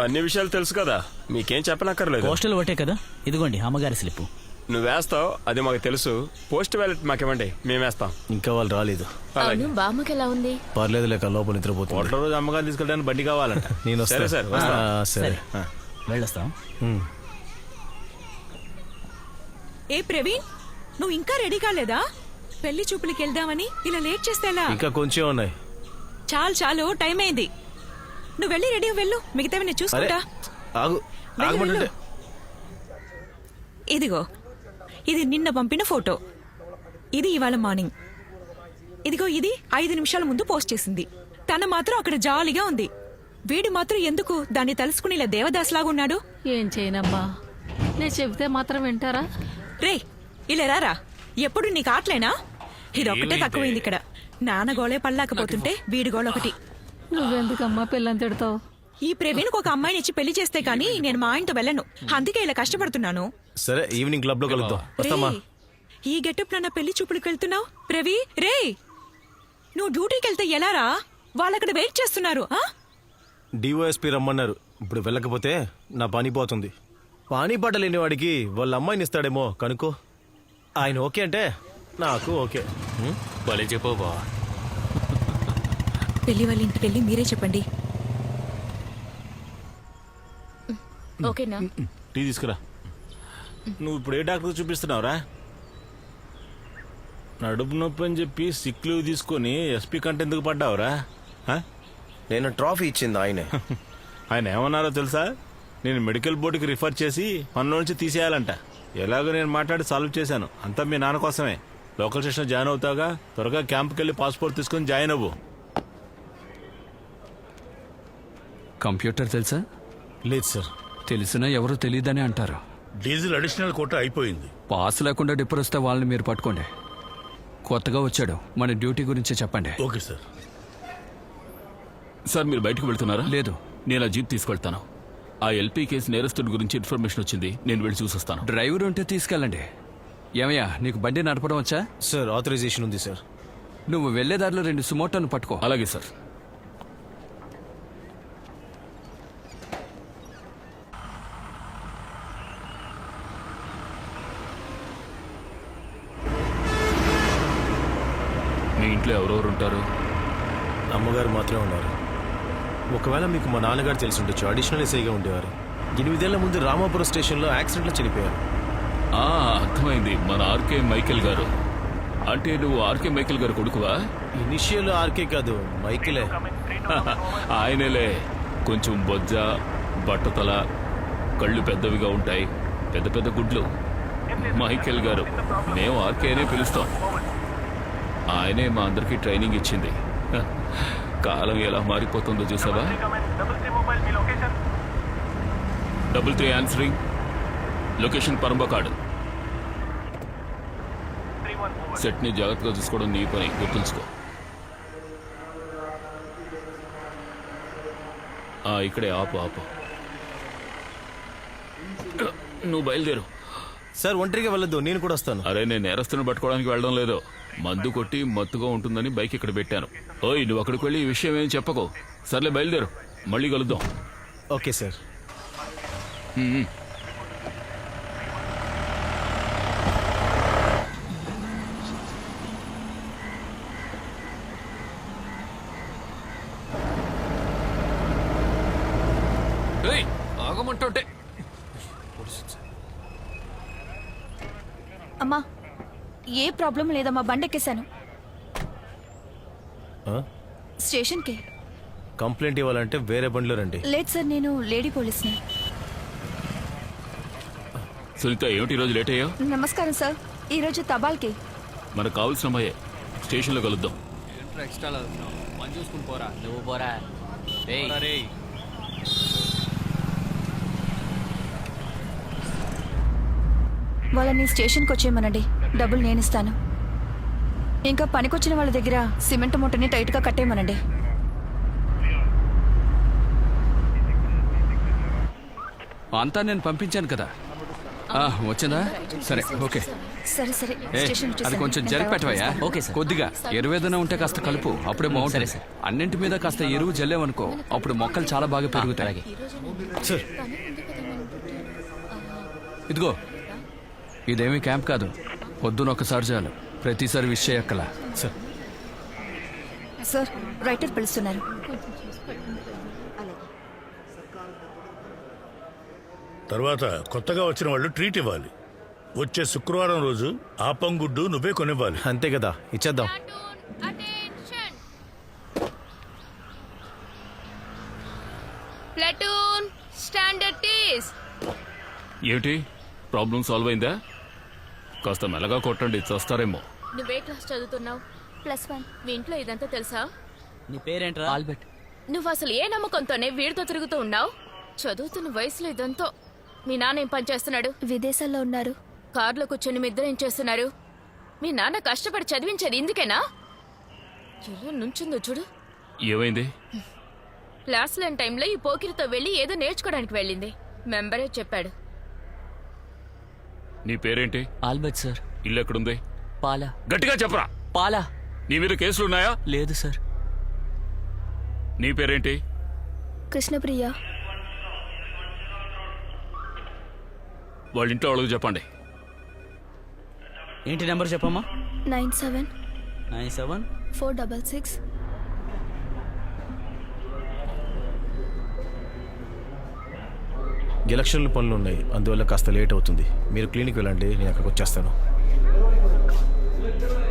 అన్ని విషయాలు తెలుసు కదా. మీకేం చెప్పనక్కర్లేదు. పోస్టల్ ఒకటే కదా? ఇదిగోండి అమ్మగారి స్లిప్ నువ్వు వేస్తావు అది మాకు తెలుసు. పోస్ట్ వ్యాలెట్ మాకివ్వండి మేము వేస్తాం. ఇంకా వాళ్ళు రాలేదు. అలాగే. అవును బామ్మకి ఎలా ఉంది? పర్లేదు లేక లోపల నిద్రపోతుంది. హోటల్ రోజు అమ్మగారు తీసుకెళ్ళడానికి బండి కావాలంట. నేను సరే వస్తా. సార్, సరే. సరే వెళ్ళొస్తాం. ఏ ప్రవీణ్ నువ్వు ఇంకా రెడీ కాలేదా? పెళ్ళి చూపులకి వెళ్దామని ఇలా లేట్ చేస్తే ఎలా? ఇంకా కొంచెం ఉన్నాయి. చాలు చాలు టైం అయింది. నువ్వు వెళ్ళి రెడీ వెళ్ళు. మిగతావి నేను చూసుకుంటా. ఆగు. ఆగమంటుంటే. ఇదిగో ఇది నిన్న పంపిన ఫోటో. ఇది ఇవాళ మార్నింగ్. ఇదిగో ఇది ఐదు నిమిషాల ముందు పోస్ట్ చేసింది. తన మాత్రం అక్కడ జాలీగా ఉంది. వీడు మాత్రం ఎందుకు దాన్ని తలుసుకుని ఇలా దేవదాస్లాగా ఉన్నాడు? ఏం చేయనమ్మా. నేను చెబితే మాత్రం వింటారా? రే ఇలా రారా? ఎప్పుడు నీకు ఆటలేనా? ఇదొక్కటే తక్కువైంది ఇక్కడ. నాన్న గోళే పడలేకపోతుంటే వీడి గోళ ఒకటి. నువ్వెందుకమ్మా పిల్లని తిడతావు? ఈ ప్రవీణ్కి ఒక అమ్మాయిని ఇచ్చి పెళ్ళి చేస్తే కానీ నేను మా ఆయనతో వెళ్ళను. అందుకే ఇలా కష్టపడుతున్నాను. సరే ఈవినింగ్ క్లబ్లో కలుద్దాం వస్తామా? రేయ్, ఈ గెటప్ నా పెళ్ళి చూపులకు వెళ్తున్నావు? ప్రవీ రే నువ్వు డ్యూటీకి వెళ్తే ఎలా రా? వాళ్ళక్కడ వెయిట్ చేస్తున్నారు ఆ? డిఓఎస్పి రమ్మన్నారు. ఇప్పుడు వెళ్ళకపోతే నా పని పోతుంది. పానీ పాట లేని వాడికి వాళ్ళ అమ్మాయిని ఇస్తాడేమో కనుక్కో. ఆయన ఓకే అంటే నాకు ఓకే. భలే చెప్పు బా పెళ్ళి వాళ్ళ ఇంటికి వెళ్ళి మీరే చెప్పండి. ఓకేనా? టీ తీసుకురా. నువ్వు ఇప్పుడు ఏ డాక్టర్ చూపిస్తున్నావురా? నడుపు నొప్పి అని చెప్పి సిక్ లీవ్ తీసుకొని ఎస్పీ కంటే ఎందుకు పడ్డావురా? ఆ? నేను ట్రాఫీ ఇచ్చింది ఆయనే. ఆయన ఏమన్నారో తెలుసా? నేను మెడికల్ బోర్డుకి రిఫర్ చేసి పనిలో నుంచి తీసేయాలంట. ఎలాగో నేను మాట్లాడి సాల్వ్ చేశాను. అంతా మీ నాన్న కోసమే. లోకల్ స్టేషన్ జాయిన్ అవుతాగా త్వరగా క్యాంప్కి వెళ్ళి పాస్పోర్ట్ తీసుకొని జాయిన్ అవ్వు. కంప్యూటర్ తెలుసా? లేదు సార్. తెలిసినా ఎవరో తెలియదని అంటారు. డీజిల్ అడిషనల్ కోట అయిపోయింది. పాస్ లేకుండా డిప్పర్ వస్తే వాళ్ళని మీరు పట్టుకోండి. కొత్తగా వచ్చాడు. మన డ్యూటీ గురించి చెప్పండి. Okay sir. సార్ మీరు బయటకు వెళ్తున్నారా? లేదు. నేను ఆ జీప్ తీసుకెళ్తాను. ఆ ఎల్పీ కేసు నేరస్తుడి గురించి ఇన్ఫర్మేషన్ వచ్చింది. నేను వెళ్ళి చూసొస్తాను. డ్రైవర్ ఉంటే తీసుకెళ్ళండి. ఏమయ్యా నీకు బండి నడపడం వచ్చా? సార్ ఆథరైజేషన్ ఉంది సార్. నువ్వు వెళ్ళే దారిలో రెండు సుమోటోను పట్టుకో. అలాగే సార్. మీ ఇంట్లో ఎవరెవరు ఉంటారు? అమ్మగారు మాత్రమే ఉన్నారు. ఒకవేళ మీకు మా నాన్నగారు తెలిసి ఉండొచ్చు అడిషనల్ ఎస్ఐగా ఉండేవారు. ఎనిమిదేళ్ళ ముందు రామాపురం స్టేషన్లో యాక్సిడెంట్లో చనిపోయారు. ఆ అర్థమైంది. మన ఆర్కే మైకేల్ గారు. అంటే నువ్వు ఆర్కే మైకేల్ గారు కొడుకువా? ఇనిషియల్ ఆర్కే కాదు మైకిలే. ఆయనలే. కొంచెం బొజ్జ బట్టతల కళ్ళు పెద్దవిగా ఉంటాయి. పెద్ద పెద్ద గుడ్లు. మైకేల్ గారు మేము ఆర్కేనే పిలుస్తాం. ఆయనే మా అందరికీ ట్రైనింగ్ ఇచ్చింది. కాలం ఎలా మారిపోతుందో చూసావా? Double three answering. లొకేషన్ పరంబకాడు సెట్ని జాగ్రత్తగా చూసుకోవడం నీ పని. గుర్తుంచుకో. ఇక్కడే ఆపు ఆపు. నువ్వు బయలుదేరు. సార్ ఒంటరిగా వెళ్ళొద్దు నేను కూడా వస్తాను. అరే నేను నేరస్తుని పట్టుకోవడానికి వెళ్ళడం లేదు. మందు కొట్టి మత్తుగా ఉంటుందని బైక్ ఇక్కడ పెట్టాను. ఓయ్ నువ్వు అక్కడికి వెళ్ళి ఈ విషయం ఏం చెప్పకు. సర్లే బయలుదేరు. మళ్ళీ కలుద్దాం. Okay sir. ఉమ్. ఏయ్, ఆగమంటుంటే. అమ్మా ఏ ప్రాబ్లం లేదమ్మా బండెక్కేశాను. ఆ? స్టేషన్కి. కంప్లైంట్ ఇవ్వాలంటే వేరే బండిలో రండి. లేదు సార్ నేను లేడీ పోలీస్ని. సునీత ఏమిటి ఈరోజు లేట్ అయ్యా నమస్కారం సార్ ఈరోజు తబాల్కి. మనకు కావాల్సిన అమ్మాయే. స్టేషన్లో కలుద్దాం. పని చూసుకుని పోరా. నువ్వు పోరా. వాళ్ళని స్టేషన్కి వచ్చేయమనండి డబ్బులు నేను ఇస్తాను ఇంకా పనికొచ్చిన వాళ్ళ దగ్గర సిమెంట్ మూటని టైట్గా కట్టేయమనండి. అంతా నేను పంపించాను కదా. ఆ, వచ్చిందా? సరే ఓకే. సరే సరే. అది. కొంచెం జరిపెట్టవయ్యా? Okay sir. కొద్దిగా ఎరువు ఏదైనా ఉంటే కాస్త కలుపు అప్పుడే బాగుంటుంది. సరే, అన్నింటి మీద కాస్త ఎరువు జల్లేవనుకో అప్పుడు మొక్కలు చాలా బాగా పెరుగుతాయి. సార్ ఇదిగో ఇదేమీ క్యాంప్ కాదు. పొద్దున ఒకసారి చాలు. ప్రతిసారి విష్ చేయక్కల. సార్. సార్ రైటర్ పిలుస్తున్నారు. తర్వాత కొత్తగా వచ్చిన వాళ్ళు ట్రీట్ ఇవ్వాలి. వచ్చే శుక్రవారం రోజు ఆపంగుడ్డు నువ్వే కొనివ్వాలి. అంతే కదా ఇచ్చేద్దాం. ప్లటూన్ స్టాండర్డ్ టీస్. ఏమిటి? ప్రాబ్లం సాల్వ్ అయిందా? కాస్త మెల్లగా కొట్టండి చస్తారేమో. నువ్వే క్లాస్ చదువుతున్నావు? Plus one. మీ ఇంట్లో ఇదంతా తెలుసా? నీ పేరేంట్రా? ఆల్బర్ట్. నువ్వు అసలు ఏ నమ్మకంతోనే వీడితో తిరుగుతూ ఉన్నావు? చదువుతున్న వయసులో ఇదంతా. మీ నాన్న ఏం పని చేస్తున్నాడు? విదేశాల్లో ఉన్నారు. కారులో కూర్చొని మీ ఇద్దరు ఏం చేస్తున్నారు? మీ నాన్న కష్టపడి చదివించేది ఇందుకేనా? ఎలా నుంచుందో చూడు. ఏమైంది? క్లాస్ లేని టైంలో ఈ పోకిరితో వెళ్ళి ఏదో నేర్చుకోవడానికి వెళ్ళింది. మెంబరే చెప్పాడు. నీ పేరేంటి? Albert sir. ఇల్లు ఎక్కడుంది? పాలా. గట్టిగా చెప్పరా. పాలా. నీ మీద కేసులున్నాయా లేదు సార్. నీ పేరేంటి? కృష్ణప్రియ. వాళ్ళ ఇంట్లో వాళ్ళకి చెప్పండి. ఏంటి నెంబర్ చెప్పమ్మా? Nine seven nine seven four double six ఎలక్షన్ల పనులు ఉన్నాయి. అందువల్ల కాస్త లేట్ అవుతుంది. మీరు క్లినిక్ వెళ్ళండి నేను అక్కడికి వచ్చేస్తాను.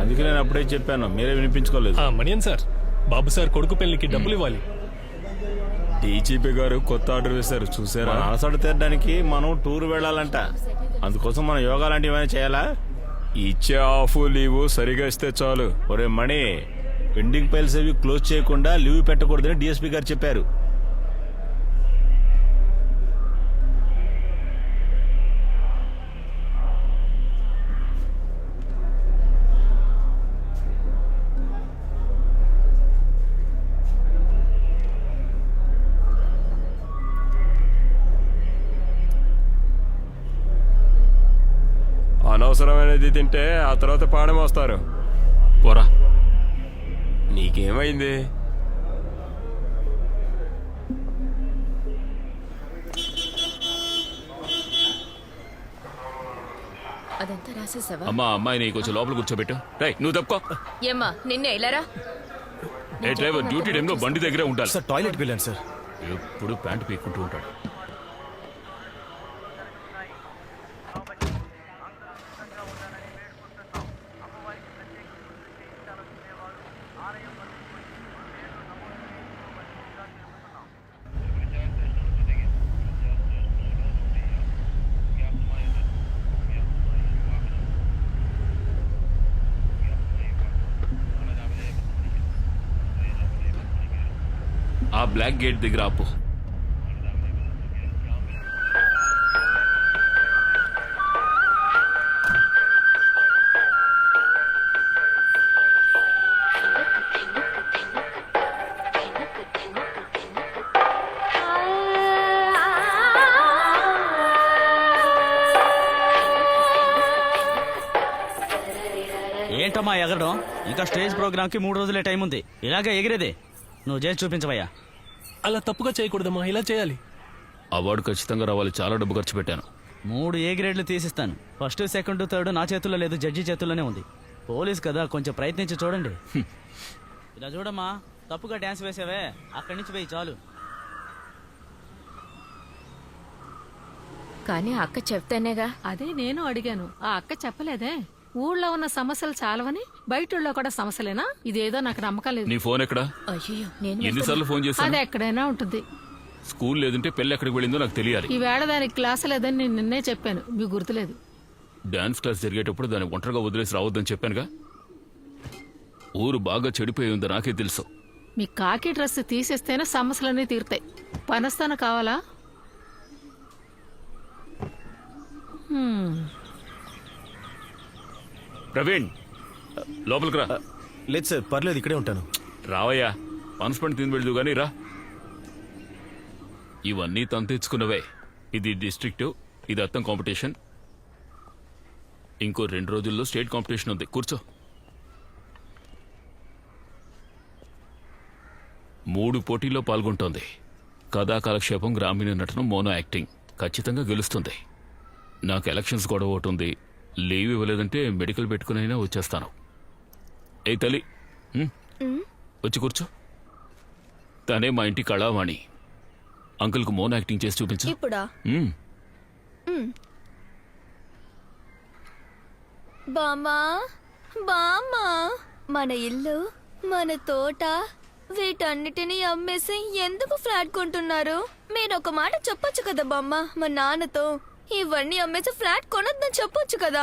అందుకే నేను అప్పుడే చెప్పాను మీరే వినిపించుకోలేదు. మణియన్ సార్ బాబు సార్ కొడుకు పెళ్ళికి డబ్బులు ఇవ్వాలి. డీజీపీ గారు కొత్త ఆర్డర్ వేశారు చూసారా? మన అలసట తీరడానికి మనం టూర్ వెళ్ళాలంట. అందుకోసం మనం యోగా లాంటివి ఏమైనా చేయాలా? ఇచ్చే ఆఫ్ లీవు సరిగా ఇస్తే చాలు. ఒరే మణి పెండింగ్ ఫైల్స్ అవి క్లోజ్ చేయకుండా లీవ్ పెట్టకూడదని డిఎస్పీ గారు చెప్పారు. అనవసరమైనది తింటే ఆ తర్వాత పాడం వస్తారు. పోరా. నీకేమైంది? అదంతా రాసేసావా? అమ్మా అమ్మాయిని కొంచెం లోపల కూర్చోబెట్టు. రై నువ్వు తప్పుకో. ఏమ్మా నిన్నే ఇలారా? ఏ డ్రైవర్ డ్యూటీ టైంలో బండి దగ్గరే ఉండాలి సార్ టాయిలెట్కి వెళ్ళాను సార్. ఎప్పుడు ప్యాంట్ పీక్కుంటూ ఉంటాడు. బ్లాక్ గేట్ దగ్గర ఆపు ఏంటమ్మా ఎగరడం? ఇంకా స్టేజ్ ప్రోగ్రామ్కి మూడు రోజులే టైం ఉంది ఇలాగే ఎగిరేదే. నువ్వు చేసి చూపించవయ్యా. అలా తప్పుగా చేయకూడదమ్మా. ఇలా చేయాలి. అవార్డు ఖచ్చితంగా రావాలి. చాలా డబ్బు ఖర్చు పెట్టాను. మూడు ఏ గ్రేడ్లు తీసిస్తాను. ఫస్ట్ సెకండ్ థర్డ్ నా చేతుల్లో లేదు జడ్జి చేతుల్లోనే ఉంది. పోలీస్ కదా కొంచెం ప్రయత్నించి చూడండి. ఇలా చూడమ్మా. తప్పుగా డ్యాన్స్ వేసావే. అక్కడి నుంచి పోయి చాలు. కానీ అక్క చెప్తేనేగా? అదే నేను అడిగాను. ఆ అక్క చెప్పలేదే. ఊళ్ళో ఉన్న సమస్యలు చాలవని బయట కూడా సమస్యలేనా? ఇదేదో నాకు నమ్మకం లేదు. నీ ఫోన్ ఎక్కడా? అయ్యో నేను ఎన్నిసార్లు ఫోన్ అది చేశాను ఎక్కడైనా ఉంటుంది. స్కూల్ లేదంటే పెళ్ళి ఎక్కడికి వెళ్ళిందో నాకు తెలియాలి. ఈ వేళ దానికి క్లాసు లేదని నేను నిన్నే చెప్పాను. మీకు గుర్తులేదు. డాన్స్ క్లాస్ జరిగేటప్పుడు దాన్ని ఒంటరిగా వదిలేసి రావద్దని చెప్పానుగా? ఊరు బాగా చెడిపోయి ఉంది నాకే తెలుసు. మీ కాకి డ్రెస్ తీసేస్తేనే సమస్యలన్నీ తీరుతాయి. పనస్తాను కావాలా? హ్మ్. ప్రవీణ్ లోపలికి రా. లేదు సార్ పర్లేదు ఇక్కడే ఉంటాను. రావయ్యా పనిష్మెంట్ తిని వెళ్దు కానీ రా. ఇవన్నీ తను తెచ్చుకున్నవే. ఇది డిస్ట్రిక్ట్ ఇది అర్థం కాంపిటీషన్. ఇంకో రెండు రోజుల్లో స్టేట్ కాంపిటీషన్ ఉంది. కూర్చో. మూడు పోటీల్లో పాల్గొంటోంది. కథా కాలక్షేపం గ్రామీణ నటన మోనో యాక్టింగ్ ఖచ్చితంగా గెలుస్తుంది. నాకు ఎలక్షన్స్ గొడవ ఒకటి ఉంది. లీవ్ ఇవ్వలేదంటే మెడికల్ పెట్టుకునైనా వచ్చేస్తాను. ఏ తల్లి? ఉమ్, వచ్చి కూర్చో. తనే మా ఇంటి కళావాణి. అంకుల్కు మోనో యాక్టింగ్ చేసి చూపించు. ఇప్పుడా? ఉమ్, బామ్మా బామ్మా. మన ఇల్లు మన తోట వీటన్నిటిని అమ్మేసి ఎందుకు ఫ్లాట్ కొంటున్నారు? మీరు ఒక మాట చెప్పొచ్చు కదా బామ్మ మా నాన్నతో. ఇవన్నీ అమ్మేసి ఫ్లాట్ కొనొద్దని చెప్పొచ్చు కదా.